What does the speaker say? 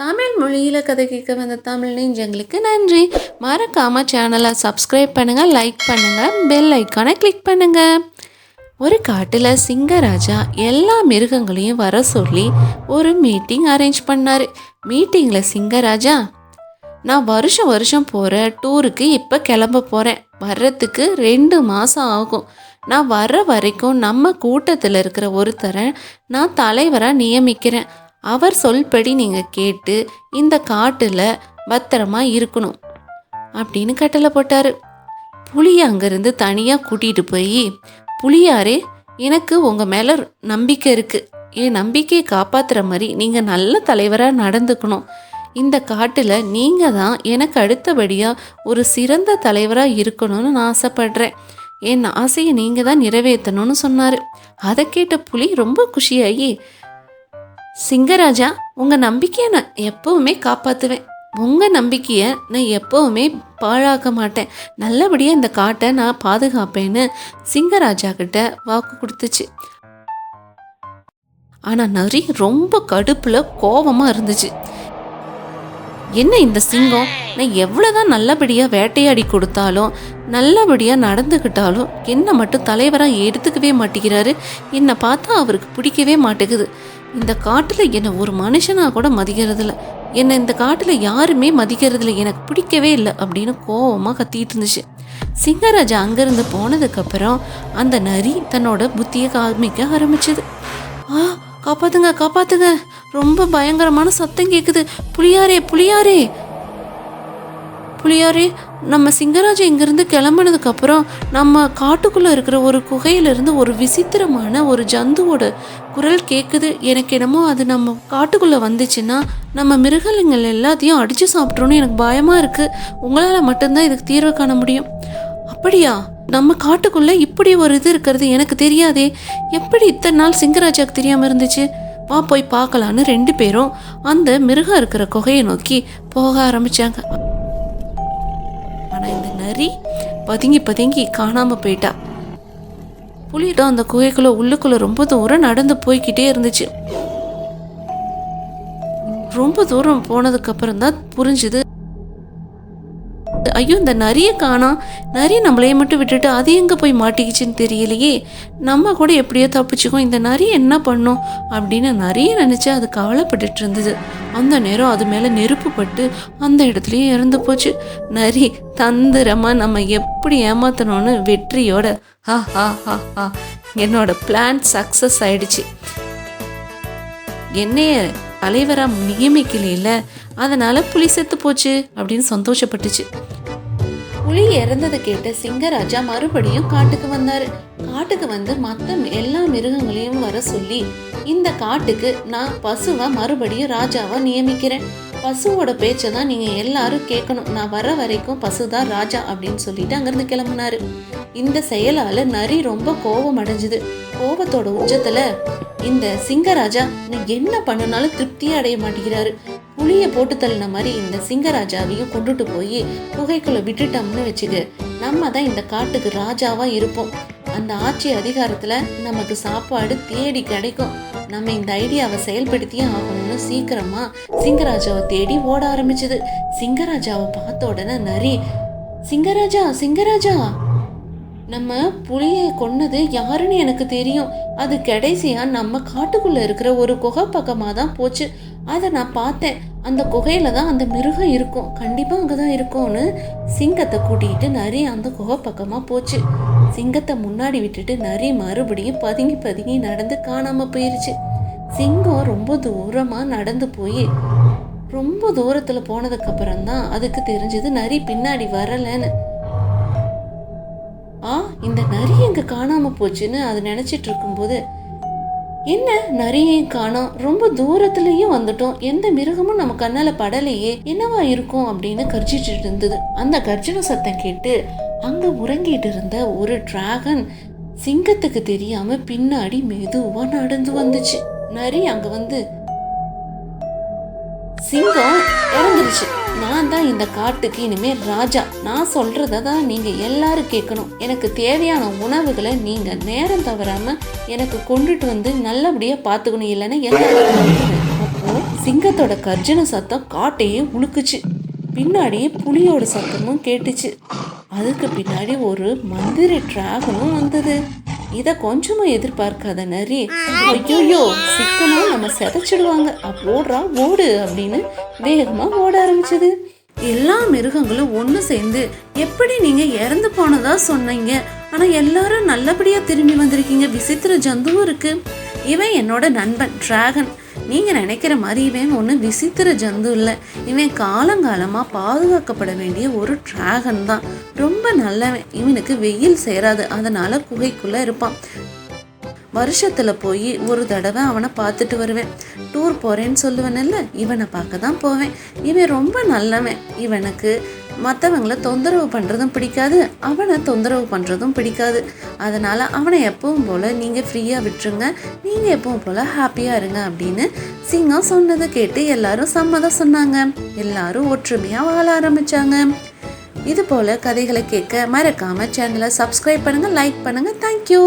தமிழ் மொழியில் கதை கேட்க வந்த தமிழ் நெஞ்சங்களுக்கு நன்றி. மறக்காமல் சேனலை சப்ஸ்கிரைப் பண்ணுங்கள் லைக் பண்ணுங்கள் பெல் ஐக்கானை கிளிக் பண்ணுங்கள் ஒரு காட்டில் சிங்கராஜா எல்லா மிருகங்களையும் வர சொல்லி ஒரு மீட்டிங் அரேஞ்ச் பண்ணார். மீட்டிங்கில் சிங்கராஜா நான் வருஷம் வருஷம் போகிற டூருக்கு இப்போ கிளம்ப போகிறேன் வர்றதுக்கு ரெண்டு மாதம் ஆகும். நான் வர்ற வரைக்கும் நம்ம கூட்டத்தில் இருக்கிற ஒருத்தரை நான் தலைவராக நியமிக்கிறேன். அவர் சொல்படி நீங்கள் கேட்டு இந்த காட்டில் பத்திரமா இருக்கணும் அப்படின்னு கட்டளை போட்டார். புளியை அங்கேருந்து தனியாக கூட்டிகிட்டு போய் புளியாரே எனக்கு உங்கள் மேலே நம்பிக்கை இருக்குது என் நம்பிக்கையை காப்பாற்றுற மாதிரி நீங்கள் நல்ல தலைவராக நடந்துக்கணும். இந்த காட்டில் நீங்கள் தான் எனக்கு அடுத்தபடியாக ஒரு சிறந்த தலைவராக இருக்கணும்னு நான் ஆசைப்படுறேன். என் ஆசையை நீங்கள் தான் நிறைவேற்றணும்னு சொன்னார். அதை கேட்ட புலி ரொம்ப குஷியாகி சிங்கராஜா உங்கள் நம்பிக்கையை நான் எப்போவுமே காப்பாற்றுவேன் உங்கள் நம்பிக்கையை நான் எப்பவுமே பாழாக்க மாட்டேன். நல்லபடியாக இந்த காட்டை நான் பாதுகாப்பேன்னு சிங்கராஜா கிட்ட வாக்கு கொடுத்துச்சு. ஆனால் நரி ரொம்ப கடுப்பில் கோபமாக இருந்துச்சு. என்ன இந்த சிங்கம்? நான் எவ்வளோதான் நல்லபடியாக வேட்டையாடி கொடுத்தாலும் நல்லபடியாக நடந்துக்கிட்டாலும் என்னை மட்டும் தலைவராக எடுத்துக்கவே மாட்டேங்கிறாரு. என்னை பார்த்தா அவருக்கு பிடிக்கவே மாட்டேங்குது. இந்த காட்டில் என்னை ஒரு மனுஷனாக கூட மதிக்கிறதில்ல. என்னை இந்த காட்டில் யாருமே மதிக்கிறதில்ல. எனக்கு பிடிக்கவே இல்லை அப்படின்னு கோவமாக கத்திட்டு இருந்துச்சு. சிங்கராஜா அங்கேருந்து போனதுக்கப்புறம் அந்த நரி தன்னோட புத்தியை காமிக்க ஆரம்பிச்சது. ஆ காப்பாத்துங்க காப்பாத்துங்க. ரொம்ப பயங்கரமான சத்தம் கேட்குது புளியாரே புளியாரே புளியாரே நம்ம சிங்கராஜா இங்கேருந்து கிளம்புனதுக்கப்புறம் நம்ம காட்டுக்குள்ளே இருக்கிற ஒரு குகையிலிருந்து ஒரு விசித்திரமான ஒரு ஜந்துவோட குரல் கேட்குது எனக்கு என்னமோ அது நம்ம காட்டுக்குள்ளே வந்துச்சுன்னா நம்ம மிருகங்கள் எல்லாத்தையும் அடித்து சாப்பிட்றோன்னு எனக்கு பயமாக இருக்குது உங்களால் மட்டும்தான் இதுக்கு தீர்வு காண முடியும். அப்படியா? நம்ம காட்டுக்குள்ளே இப்படி ஒரு இது இருக்கிறது எனக்கு தெரியாதே. எப்படி இத்தனை நாள் சிங்கராஜாக்கு தெரியாமல் இருந்துச்சு? வா போய் பார்க்கலான்னு ரெண்டு பேரும் அந்த மிருகம் இருக்கிற குகையை நோக்கி போக ஆரம்பித்தாங்க நரி பதுங்கி பதுங்கி காணாமல் போயிட்டா. புலிதான் அந்த குகைக்குள்ள உள்ளுக்குள்ள ரொம்ப தூரம் நடந்து போய்க்கிட்டே இருந்துச்சு. ரொம்ப தூரம் போனதுக்கப்புறம் தான் புரிஞ்சுது. ஐயோ இந்த நரியை காணா நரி நம்மளைய மட்டும் விட்டுட்டு அது எங்கே போய் மாட்டிக்கிச்சுன்னு தெரியலையே. நம்ம கூட எப்படியோ தப்பிச்சுக்கோ இந்த நரி என்ன பண்ணும் அப்படின்னு நிறைய நினச்சி அது கவலைப்பட்டுட்டு இருந்தது. அந்த நேரம் அது மேலே நெருப்பு பட்டு அந்த இடத்துலையும் இறந்து போச்சு. நரி தந்திரமாக நம்ம எப்படி ஏமாத்தணும்னு வெற்றியோட ஹா ஹா ஹா ஹா என்னோட பிளான் சக்ஸஸ் ஆயிடுச்சு. என்னைய தலைவராக நியமிக்கலையில அதனால் புலி செத்து போச்சு அப்படின்னு சந்தோஷப்பட்டுச்சு. புலி இறந்ததை கேட்ட சிங்கராஜா மறுபடியும் காட்டுக்கு வந்தாரு. காட்டுக்கு வந்து மற்ற எல்லா மிருகங்களையும் வர சொல்லி இந்த காட்டுக்கு நான் பசுவை மறுபடியும் ராஜாவை நியமிக்கிறேன். பசுவோட பேச்சை தான் நீங்கள் எல்லாரும் கேட்கணும். நான் வர வரைக்கும் பசு தான் ராஜா அப்படின்னு சொல்லிட்டு அங்கேருந்து கிளம்புனாரு. இந்த செயலால் நரி ரொம்ப கோபம் அடைஞ்சுது. கோபத்தோட உச்சத்தில் இந்த சிங்கராஜா நான் என்ன பண்ணுனாலும் திருப்தியே அடைய மாட்டேங்கிறாரு. புளிய போட்டு தள்ளின மாதிரி இந்த சிங்கராஜாவையும் கொண்டுட்டு போய் குகைக்குள்ள விட்டுட்டோம்னு வச்சுக்க. நம்ம தான் இந்த காட்டுக்கு ராஜாவா இருப்போம். அந்த ஆட்சி அதிகாரத்துல நமக்கு சாப்பாடு தேடி கிடைக்கும். நம்ம இந்த ஐடியாவை செயல்படுத்தியே ஆகணும்னு சீக்கிரமா சிங்கராஜாவை தேடி ஓட ஆரம்பிச்சது. சிங்கராஜாவை பார்த்த உடனே நரி சிங்கராஜா சிங்கராஜா நம்ம புலியை கொன்னது யாருன்னு எனக்கு தெரியும். அது கடைசியா நம்ம காட்டுக்குள்ள இருக்கிற ஒரு குகை பக்கமாக தான் போச்சு. அதை நான் பார்த்தேன். அந்த குகையில் தான் அந்த மிருகம் இருக்கும். கண்டிப்பாக அங்கே தான் இருக்கும்னு சிங்கத்தை கூட்டிகிட்டு நரி அந்த குகை பக்கமாக போச்சு. சிங்கத்தை முன்னாடி விட்டுட்டு நரி மறுபடியும் பதுங்கி பதுங்கி நடந்து காணாமல் போயிருச்சு. சிங்கம் ரொம்ப தூரமாக நடந்து போய் ரொம்ப தூரத்தில் போனதுக்கப்புறம் தான் அதுக்கு தெரிஞ்சது நரி பின்னாடி வரலன்னு. ஆ இந்த நரி எங்கே காணாமல் போச்சுன்னு அது நினச்சிட்டு இருக்கும்போது என்ன நரியை காணோம்? ரொம்ப தூரத்துலயும் வந்துட்டோம். எந்த மிருகமும் நம்ம கண்ணால படலையே. என்னவா இருக்கும் அப்படின்னு கர்ஜிட்டு இருந்தது. அந்த கர்ஜன சத்தம் கேட்டு அங்க உறங்கிட்டு இருந்த ஒரு டிராகன் சிங்கத்துக்கு தெரியாம பின்னாடி மெதுவா நடந்து வந்துச்சு. நரி அங்க வந்து சிங்கம் இறந்துருச்சு. நான் தான் இந்த காட்டுக்கு இனிமேல் ராஜா. நான் சொல்றத தான் நீங்கள் எல்லாரும் கேட்கணும். எனக்கு தேவையான உணவுகளை நீங்கள் நேரம் தவறாமல் எனக்கு கொண்டுட்டு வந்து நல்லபடியாக பார்த்துக்கணும் இல்லைன்னா எல்லாரும் அப்போ சிங்கத்தோட கர்ஜன சத்தம் காட்டையே உழுக்குச்சு பின்னாடியே புலியோட சத்தமும் கேட்டுச்சு. அதுக்கு பின்னாடி ஒரு மந்திர டிராகனும் வந்தது. இத கொஞ்சமும் எதிர்பார்க்காத நரி ஐயோ சிக்கனா நம்ம செதைச்சிடுவாங்க. ஓடுறா ஓடு அப்படின்னு வேகமா ஓட ஆரம்பிச்சது. எல்லா மிருகங்களும் ஒன்று சேர்ந்து எப்படி நீங்க இறந்து போனதா சொன்னீங்க? ஆனா எல்லாரும் நல்லபடியா திரும்பி வந்திருக்கீங்க. விசித்திர ஜந்துவும் இருக்கு. இவன் என்னோட நண்பன் டிராகன். நீங்க நினைக்கிற மாதிரி இவன் ஒன்று விசித்திர ஜந்து இல்லை. இவன் காலங்காலமா பாதுகாக்கப்பட வேண்டிய ஒரு டிராகன் தான். ரொம்ப நல்லவன். இவனுக்கு வெயில் சேராது. அதனால குகைக்குள்ள இருப்பான். வருஷத்துல போய் ஒரு தடவை அவனை பார்த்துட்டு வருவேன். டூர் போறேன்னு சொல்லுவேன்ல இவனை பார்க்க தான் போவேன். இவன் ரொம்ப நல்லவன். இவனுக்கு மற்றவங்கள தொந்தரவு பண்ணுறதும் பிடிக்காது. அவனை தொந்தரவு பண்ணுறதும் பிடிக்காது. அதனால் அவனை எப்பவும் போல் நீங்கள் ஃப்ரீயாக விட்டுருங்க. நீங்கள் எப்பவும் போல் ஹாப்பியாக இருங்க அப்படின்னு சிங்கம் சொன்னதை கேட்டு எல்லாரும் சம்மதம் சொன்னாங்க. எல்லாரும் ஒற்றுமையாக வாழ ஆரம்பித்தாங்க இது போல் கதைகளை கேட்க மறக்காமல் சேனலை சப்ஸ்கிரைப் பண்ணுங்கள் லைக் பண்ணுங்கள் தேங்க்யூ